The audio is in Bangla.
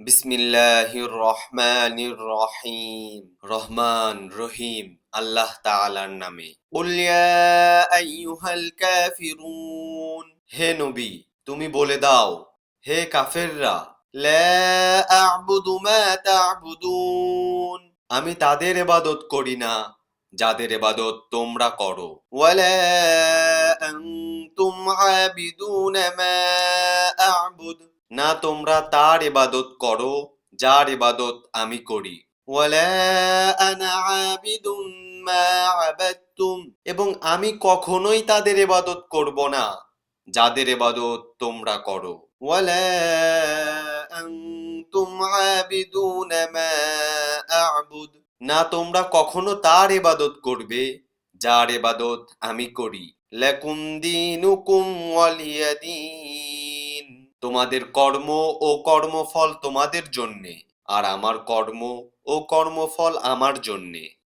বিসমিল্লাহির রহমানির রহিম রহমান রহিম আল্লাহ তাআলার নামে। কুল ইয়া আইয়ুহাল কাফিরুন। হে নবী, তুমি বলে দাও, হে কাফেররা, লা আ'বুদু মা তা'বুদুন। আমি তাদের ইবাদত করি না, যাদের ইবাদত তোমরা করো। ওয়ালা আনতুম আবিদুন মা আ'বুদ। না তোমরা তার ইবাদত করো, যার ইবাদত আমি করি। এবং আমি কখনোই তাদের ইবাদত করব না, যাদের ইবাদত তোমরা করো। না তোমরা কখনো তার এবাদত করবে, যার এবাদত আমি করি। লাকুম দীনুকুম ওয়ালিয়াদিন তোমাদের কর্ম ও কর্মফল তোমাদের জন্যে আর আমার কর্ম ও কর্মফল আমার জন্যে।